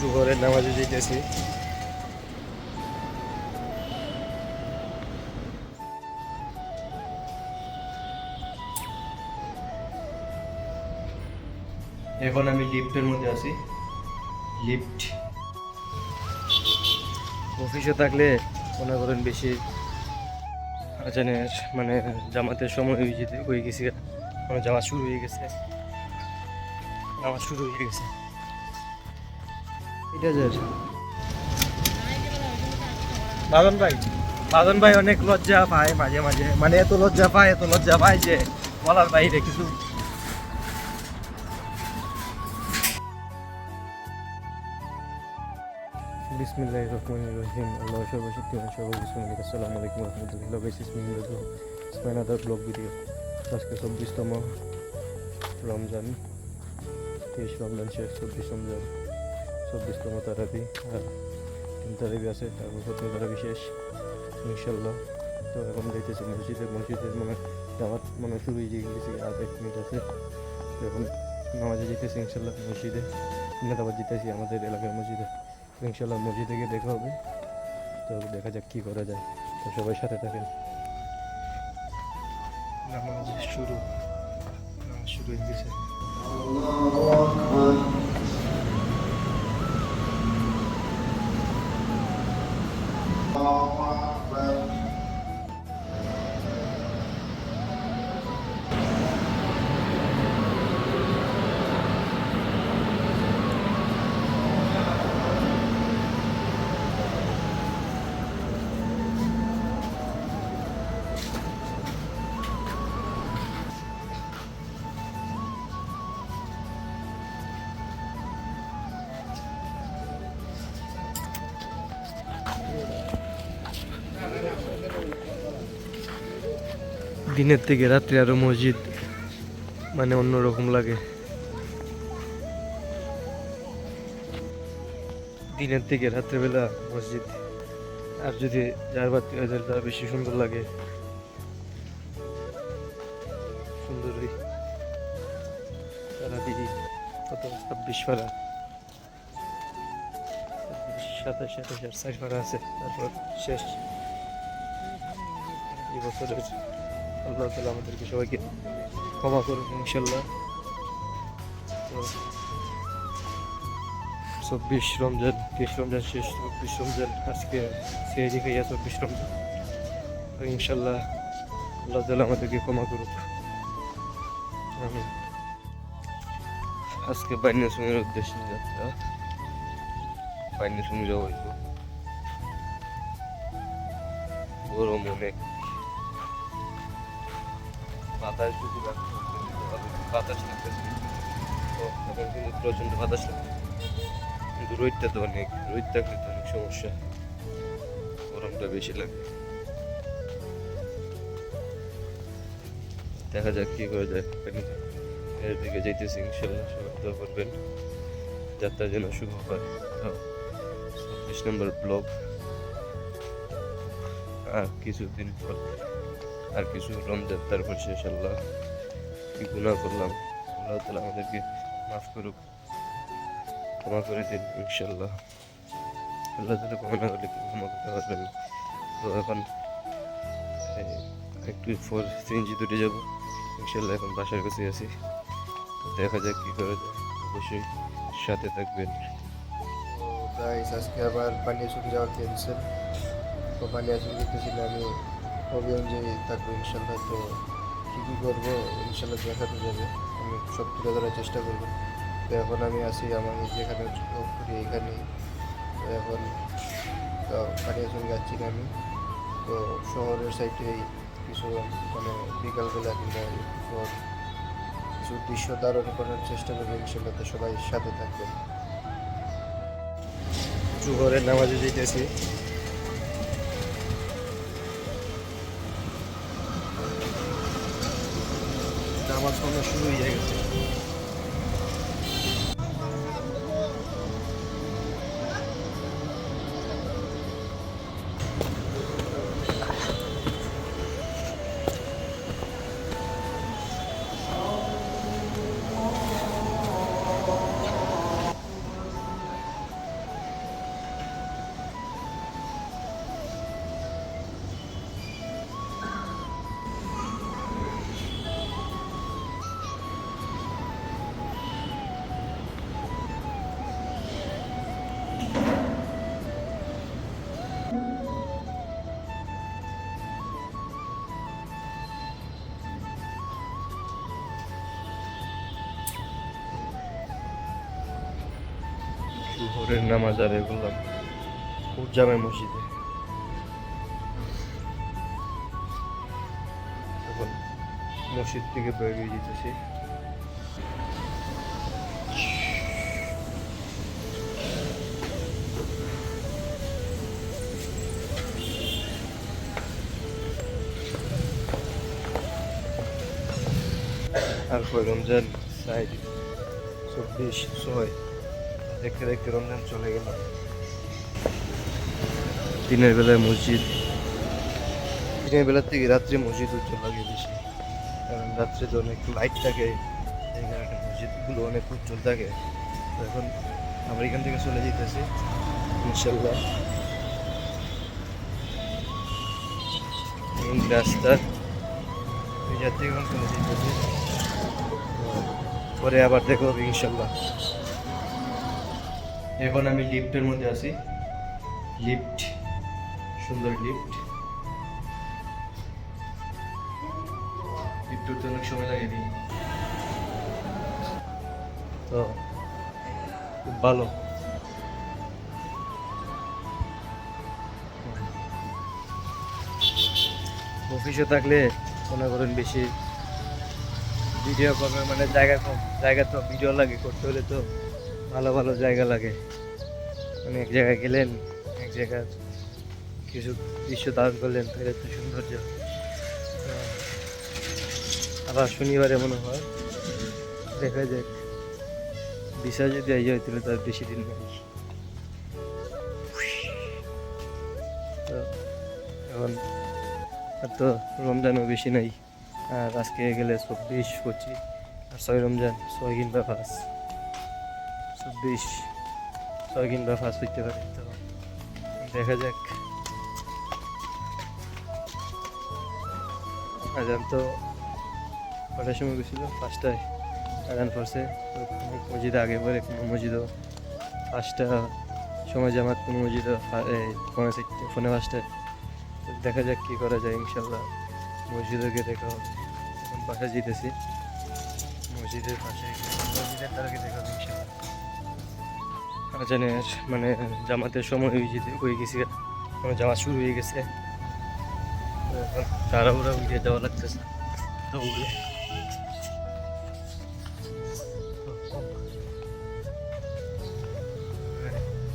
জোহরের নামাজে যেতেছি। এখন আমি লিফটের মধ্যে আছি। লিফট। অফিসে থাকলে মনে করেন বেশি আজানের মানে জামাতের সময় হয়ে যেতে হয়ে গেছে মানে জামা শুরু হয়ে গেছে। নামাজ শুরু হয়ে গেছে। এটা বাদন ভাই বাদন ভাই অনেক লজ্জা পায় মাঝে মাঝে। মানে এত লজ্জা পায় এত লজ্জা পায় যে বলার বাইরে কিছু। বিসমিল্লাহির রহমানির রহিম। আল্লাহ সর্বশক্তি সর্ববিসমিল্লাহ আসসালামু আলাইকুম রহমতুল্লাহ গাইস বিসমিল্লাহ স্পাইনাদার ব্লগ ভিডিও আজকে চব্বিশতম রমজান। তেইশ রমজান শেষ চব্বিশ রমজান। চব্বিশতম তারাবি আর তিন তারাবি আছে তারপর প্রথম তারাবি শেষ ইনশাল্লাহ তো এখন যাইতেছি মসজিদে মসজিদের মানে আমার মানে শুরু হয়ে গেছি আর এক মিনিট আছে। তো এখন নামাজে যেতেছি ইনশাল্লাহ মসজিদে নেতাবাদ যেতেছি আমাদের এলাকার মসজিদে। ইনশাল্লাহ মসজিদে গিয়ে দেখা হবে। তো দেখা যাক কী করা যায়। তো সবাই সাথে থাকেন। নামাজ শুরু শুরু হয়ে গেছে। 어... দিনের থেকে রাত্রে আরও মসজিদ মানে অন্যরকম লাগে। দিনের থেকে রাত্রেবেলা মসজিদ। আর যদি যার বাতি হয় তাহলে তারা বেশি সুন্দর লাগে। সুন্দরই। তারা দিদি কত ছাব্বিশ পাড়া সাতাশ সাতাশ পাড়া আছে। তারপর শেষ। এই আল্লাহ তালা আমাদেরকে সবাইকে ক্ষমা করুন ইনশাল্লাহ চব্বিশ রমজান, তেইশ রমজান শেষ, চব্বিশ রমজান আজকে সেহরি খাইয়া চব্বিশ রমজান। ইনশাল্লাহ আল্লাহ তালা আমাদেরকে ক্ষমা করুক। আমিন। আজকে বাইন্য সুমির উদ্দেশ্যে যাত্রা। বাইন্য সুমি যাব গরম অনেক। বাতাস যদি বাতাস লাগতেছে তো প্রচণ্ড বাতাস লাগে কিন্তু রোদটা তো অনেক, রোদ থাকলে তো অনেক সমস্যা। গরমটা বেশি লাগে। দেখা যাক কি করা যায়। এর দিকে যাইতেছি ইনশাল্লাহ সবাই দোয়া করবেন। যাত্রা যেন শুভ হয়। তো চব্বিশ নম্বর ব্লক। আর কিছুদিন পর আর কিছু রমজান, তারপর শেষ আল্লাহ কি গুণা করলাম, আল্লাহ তালা আমাদেরকে মাফ করুক, ক্ষমা করে দিন ইনশাল্লাহ আল্লাহ তালা ক্ষমা না করলে ক্ষমা করতে পারবেন তো এখন একটু ফোর সিএনজি দুটে যাব ইনশাল্লাহ এখন বাসার কাছে আছি। দেখা যাক কী করা যায়, অবশ্যই সাথে থাকবেন। আজকে আবার পানিয়া ছুটি যাওয়া ক্যান্সেল তো পানিয়া ছুটি করতেছিল আমি। হবি অনুযায়ী থাকব ইনশাল্লাহ তো কী কী করব, ইনশাল্লাহ দেখাতে যাবে। আমি সব তুলে ধরার চেষ্টা করব। তো এখন আমি আছি, আমার যেখানে করি এখানে। তো এখন ছুটি যাচ্ছি না আমি। তো শহরের সাইডে কিছু মানে বিকালবেলা কিংবা কিছু দৃশ্য ধারণ করার চেষ্টা করব, ইনশাল্লাহ তো সবাই সাথে থাকবেন। জোহরের নামাজে যেতেছি। নামাজ পড়া শুরু হয়ে গেছে। দুহরের নামাজ আদায় করলাম। জামে মসজিদে। এখন মসজিদ থেকে বেরিয়ে যেতেছি। তারপর রমজান সাইড চব্বিশ, ছয়। দেখতে দেখতে রমজান চলে গেল। দিনের বেলায় মসজিদ। দিনের বেলার থেকে রাত্রে মসজিদ উজ্জ্বল লাগে বেশি। কারণ রাত্রে তো অনেক লাইট থাকে কারণে মসজিদগুলো অনেক উজ্জ্বল থাকে। তো এখন আমরা এখান থেকে চলে যেতেছি ইনশাল্লাহ রাস্তা, এই যাত্রী এখন চলে যেতেছি। পরে আবার দেখো ইনশাল্লাহ এখন আমি লিফটের মধ্যে আছি। লিফট, সুন্দর লিফট। লিফট উঠতে অনেক সময় লাগে তো ভালো। অফিসে থাকলে মনে করেন বেশি ভিডিও করবে মানে জায়গা কম, জায়গা তো ভিডিও লাগে, করতে হলে তো ভালো ভালো জায়গা লাগে। মানে এক জায়গায় গেলেন, এক জায়গায় কিছু দৃশ্য ধারণ করলেন, তাহলে তো সৌন্দর্য। আবার শনিবারে মনে হয় দেখা যাক বিষয় যদি আই যায় তাহলে তার বেশি দিন নেই। তো এখন আর তো রমজানও বেশি নাই। আর আজকে গেলে চব্বিশ পঁচিশ, আর ছয় রমজান, ছয় কিংবা পাঁচ। চব্বিশ ছয় কিংবা পাঁচ হইতে পারে। তো দেখা যাক। আজান তো কটার সময় গেছিল? পাঁচটায়। আজান কোনো মসজিদে আগে পরে কোনো মসজিদও পাঁচটা সময় জামাত, কোনো মসজিদও পনেরো চারটে ফোনে পাঁচটায় দেখা যাক কী করা যায় ইনশাল্লাহ মসজিদে গিয়ে দেখা হবে। এখন বাসায় যেতেছি। মসজিদের পাশে মসজিদের তারাকে দেখা আজানের মানে জামাতের সময় হয়ে যেতে হয়ে গেছে মানে জামাত শুরু হয়ে গেছে। তারা ওরা উঠে যাওয়া লাগতেছে। দৌড়ে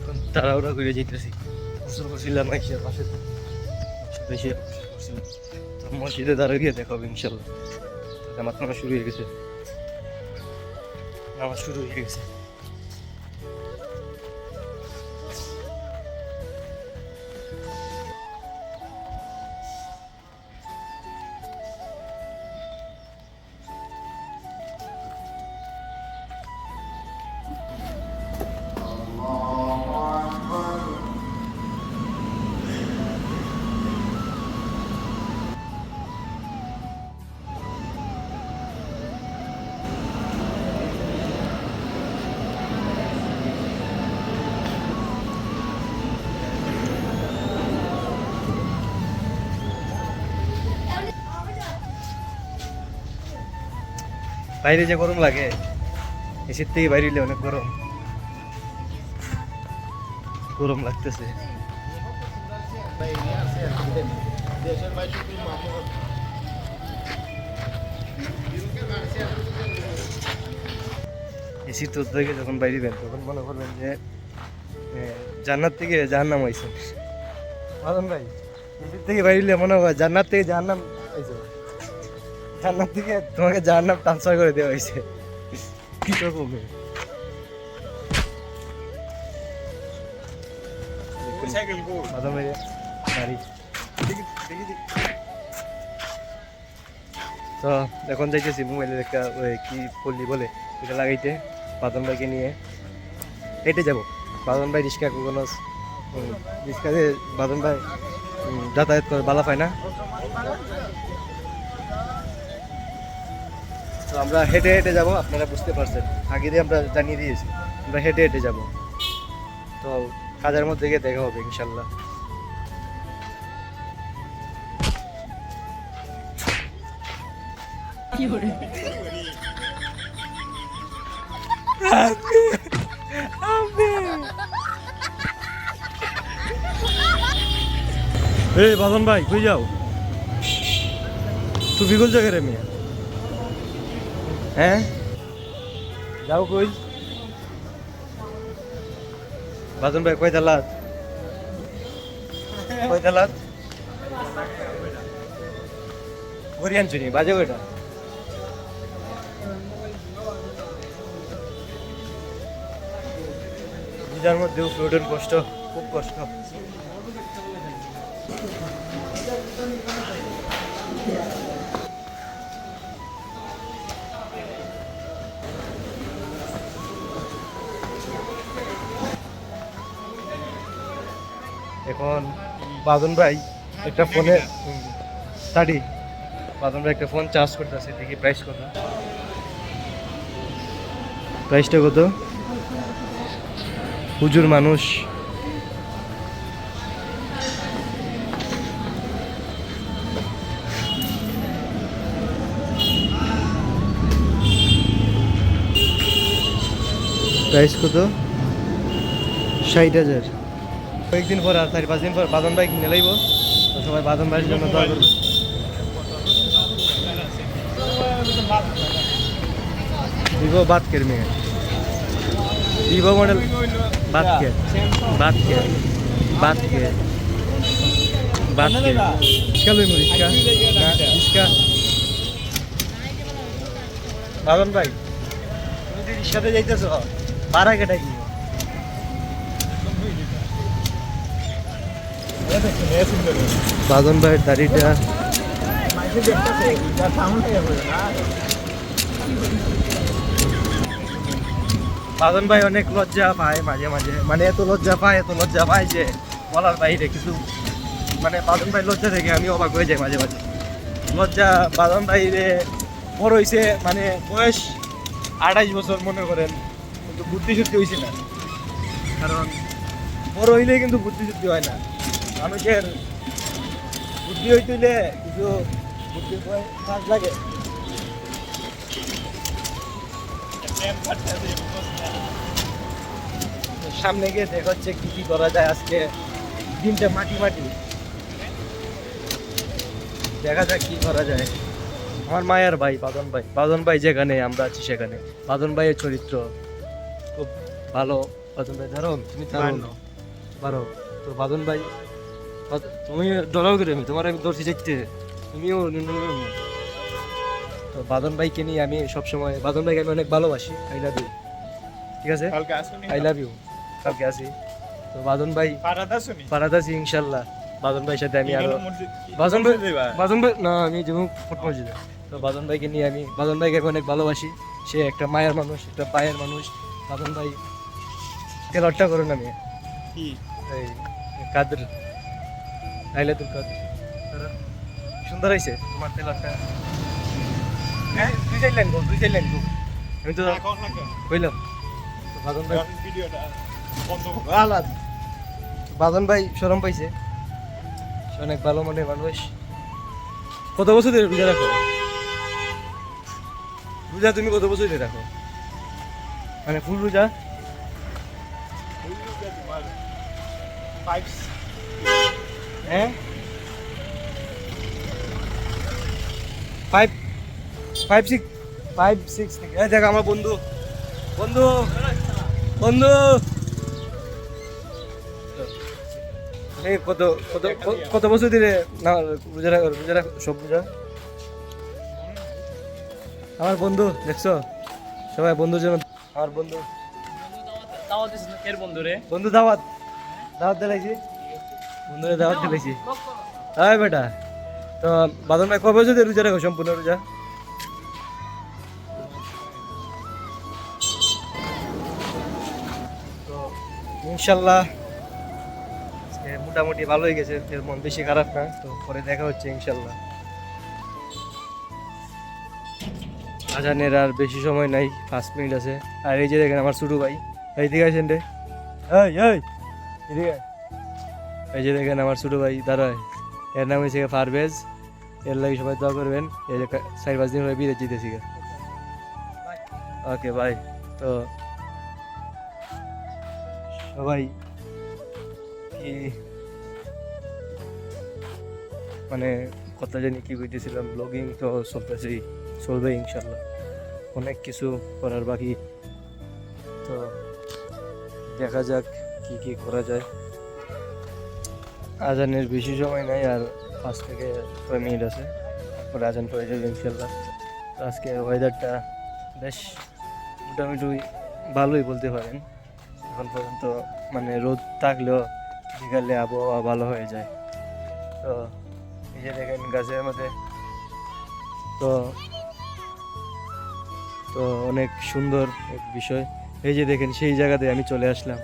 এখন তাড়াহুড়া করে যেতেছি করছিলাম পাশে বেশি তো মসজিদে দাঁড়া গিয়ে দেখাবো ইনশাল্লাহ। তো জামাত শুরু হয়ে গেছে। নামাজ শুরু হয়ে গেছে। বাইরে যে গরম লাগে এসির থেকে বাইরে অনেক গরম। গরম লাগতেছে। এসি তো থেকে যখন বাইরে বেন তখন মনে করবেন যে এ, জান্নাত থেকে জাহান্নাম হয়েছে মাদন ভাই এসির থেকে বাইরে মনে হয় জান্নাত থেকে জাহান্নাম হয়েছে জান্নাত থেকে তোমাকে জাহান্নাম ট্রান্সফার করে দেওয়া হয়েছে। কি গাড়ি তো এখন যাইতেছি মোবাইলের একটা ওই কি পল্লি বলে এটা লাগাইতে বাদন ভাইকে নিয়ে। হেঁটে যাব। বাদন ভাই রিক্সা কোনো রিক্সাতে বাদন ভাই যাতায়াত করে বালা পায় না। তো আমরা হেঁটে হেঁটে যাব আপনারা বুঝতে পারছেন। আগে দিয়ে আমরা জানিয়ে দিয়েছি আমরা হেঁটে হেঁটে যাব। তো কাজের মধ্যে গিয়ে দেখা হবে ইনশাল্লাহ। এই বাদন ভাই তুই যাও? তুই বিগুল জায়গায় রে হ্যাঁ? যাও কই? বাদন ভাই কয় তালাত কয় তালাত কোরিয়ান চুনি বাজে কয়টা? বুঝার মধ্যেও ফ্লোটের কষ্ট খুব কষ্ট। এখন বাদন ভাই একটা ফোনে স্টাডি বাদন ভাই একটা ফোন চার্জ করতেছে, দেখি প্রাইস কত। প্রাইসটা কত? হুজুর মানুষ। প্রাইস কত? ষাট হাজার। কয়েকদিন পর আর চারি পাঁচ দিন পর বাদন বাইক লাইব। তো সবাই বাদন ভাইয়ের জন্য দোয়া করবে। ভিভো বাদ কের মেয়ে? ভিভো মডেল বাদ কে বাদ কে বাদ কে বাদ কে লই মুড়ি ইসকা না, বাদন ভাই তুমি যে রিক্সাতে যাইতেছ ভাড়া কেটে বাদন ভাইয়ের দাড়িটা। বাদন ভাই অনেক লজ্জা পায় মাঝে মাঝে। মানে এত লজ্জা পায়, এত লজ্জা পায় যে বলার বাইরে কিছু। মানে বাদন ভাই লজ্জা থেকে আমি অবাক হয়ে যাই মাঝে মাঝে। লজ্জা বাদন ভাই বড় হয়েছে মানে বয়স আঠাইশ বছর মনে করেন, কিন্তু বুদ্ধি শুদ্ধি হয়েছে না। কারণ বড় হইলে কিন্তু বুদ্ধি শুদ্ধি হয় না। মানুষের বুদ্ধি হইলে কিছু বুদ্ধি কাজ লাগে। সামনে গিয়ে দেখ হচ্ছে কি কি করা যায় আজকে। দিনটা মাটি মাটি। দেখা যাক কি করা যায়। আমার মায়ের ভাই বাদন ভাই। বাদন ভাই যেখানে আমরা আছি সেখানে। বাদন ভাইয়ের চরিত্র খুব ভালো। বাদন ভাই ধরো তুমি পারো তো বাদন ভাই তুমি ডরাও করে আমি তোমার ধরছি দেখতে তুমিও তো বাদন ভাইকে নিয়ে আমি সবসময় বাদন ভাইকে আমি অনেক ভালোবাসি। আই লাভ ইউ ঠিক আছে? কালকে আসুনি আই লাভ ইউ কালকে আসি। তো বাদন ভাই পারাদা আছি ইনশাল্লাহ। বাদন ভাইয়ের সাথে আমি আরও বাজন ভাই বাজন ভাই না আমি যেমন ফুট মসজিদে। তো বাজন ভাইকে নিয়ে আমি বাজন ভাইকে আমি অনেক ভালোবাসি। সে একটা মায়ের মানুষ একটা পায়ের মানুষ। বাদন ভাই তেলটটা করুন আমি। কি? এই কাদের আইলে তোর কাদের সুন্দর হয়েছে তোমার তেলটটা হ্যাঁ দুই চার লাইন গো দুই চার লাইন গো আমি তো এখন না কেন কইলাম তো বাজন ভাই বাদন ভাই শরম পাইছে। অনেক ভালো মনের মানুষ। কত বছর ধরে রোজা রাখো? রোজা তুমি কত বছর ধরে রাখো? মানে ফুল রোজা? তোমার ফাইভ হ্যাঁ? Five five six five six এই দেখ আমার বন্ধু। বন্ধু। বন্ধু। এই কত কত কত বছর ধরে না রোজা রাখো রোজা রাখো সব রোজা। আমার বন্ধু দেখছ? সবাই বন্ধুর জন্য আমার বন্ধু। এর বন্ধু রে? বন্ধু দাওয়াত। দাওয়াত দিলাইছি বন্ধুরে দাওয়াত দিলাইছি হ্যাঁ বেটা তো বাদন ভাই কবে ধরে রোজা রাখো সম্পূর্ণ রোজা? তো ইনশাল্লাহ মোটামুটি ভালো হয়ে গেছে এর মন বেশি খারাপ না তো পরে দেখা হচ্ছে ইনশাল্লাহ। আজানের আর বেশি সময় নাই পাঁচ মিনিট আছে। আর এই যে দেখেন আমার ছোটো ভাই এইদিকে আছেন রে। এই এই এদিকে। এই যে দেখেন আমার ছোটো ভাই দাঁড়ায় এর নাম হয়েছে ফারভেজ এর লাগে সবাই দোয়া করবেন। এই যে চার পাঁচ দিন হয়ে বিদেশ জিতেছি ওকে বাই তো সবাই কি মানে কথা জানি কি বুঝতেছিলাম ব্লগিং তো চলতেছেই, চলবে ইনশাল্লাহ অনেক কিছু করার বাকি। তো দেখা যাক কি কি করা যায়। আজানের বেশি সময় নাই আর পাঁচ থেকে ছয় মিনিট আছে। তারপরে আজান পড়ে যাবে ইনশাল্লাহ আজকে ওয়েদারটা বেশ মোটামুটি ভালোই বলতে পারেন। এখন পর্যন্ত মানে রোদ থাকলেও বিকালে আবহাওয়া ভালো হয়ে যায়। তো এই যে দেখেন গাছের মধ্যে। তো তো অনেক সুন্দর এক বিষয়। এই যে দেখেন সেই জায়গাতে আমি চলে আসলাম।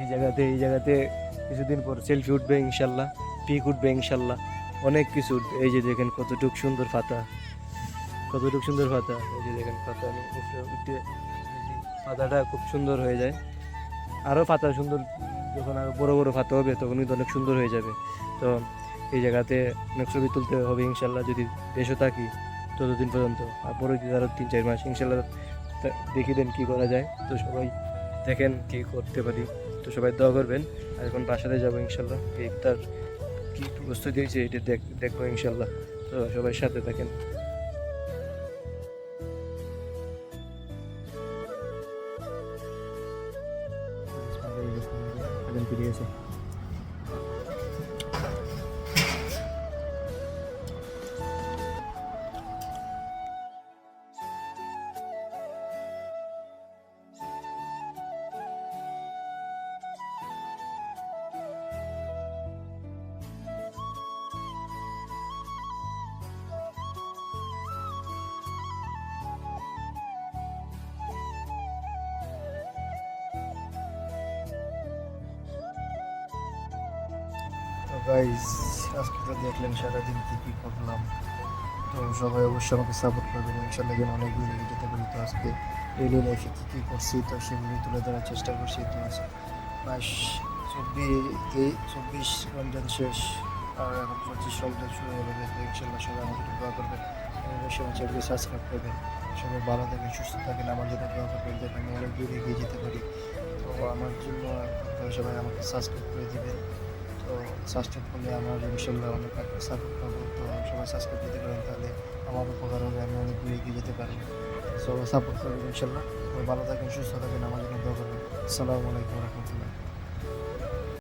এই জায়গাতে এই জায়গাতে কিছুদিন পর সেলফি উঠবে ইনশাল্লাহ পিক উঠবে ইনশাল্লাহ। অনেক কিছু এই যে দেখেন কতটুক সুন্দর পাতা কতটুক সুন্দর পাতা এই যে দেখেন পাতা উঠে পাতাটা খুব সুন্দর হয়ে যায়। আরও পাতা সুন্দর, যখন আরও বড় বড় পাতা হবে তখন কিন্তু অনেক সুন্দর হয়ে যাবে। তো এই জায়গাতে অনেক ছবি তুলতে হবে ইনশাল্লাহ, যদি দেশও থাকি ততদিন পর্যন্ত। আর পরে আরও তিন চার মাস, ইনশাল্লাহ দেখিয়ে দেন কী করা যায়। তো সবাই দেখেন কি করতে পারি। তো সবাই দোয়া করবেন, আর এখন বাসাতে যাব ইনশাল্লাহ। এই তার কী প্রস্তুতি হয়েছে, এটা দেখ, দেখব ইনশাল্লাহ। তো সবাই সাথে থাকেন। গাইজ আজকে দেখলেন সারাদিন কী কী করলাম। তো সবাই অবশ্যই আমাকে সাপোর্ট করবেন, ইনশাল্লাহ যেন অনেক দূরে যেতে পারি। তো আজকে ডেলি লাইফে কী কী করছি, তো সেগুলি তুলে ধরার চেষ্টা করছি। তো মাস চব্বিশ চব্বিশ রমজান শেষ, আর এখন পঁচিশ রমজান শুরু হয়ে যাবে তো ইনশাল্লাহ সবাই আমাকে দোয়া করবেন অবশ্যই আমার চ্যানেলকে সাবস্ক্রাইব করবেন। সবাই ভালো থাকেন, সুস্থ থাকেন, আমার জন্য দোয়া করবেন যাতে আমি অনেক দূরে এগিয়ে যেতে পারি। তো আমার জন্য সবাই আমাকে সাবস্ক্রাইব করে দেবেন। তো সাবস্ক্রাইব করলে আমার ইনশাল্লাহ অনেক সাপোর্ট পাবো তো সবাই সাবস্ক্রাইব যদি করেন তাহলে আমার উপকার হবে, আমি অনেক দূরে এগিয়ে যেতে পারব। সবাই সাপোর্ট করবেন ইনশাল্লাহ। ভালো থাকেন, সুস্থ থাকেন আমার জন্য দোয়া করবেন। আসসালামু আলাইকুম রহমতুল্লাহ।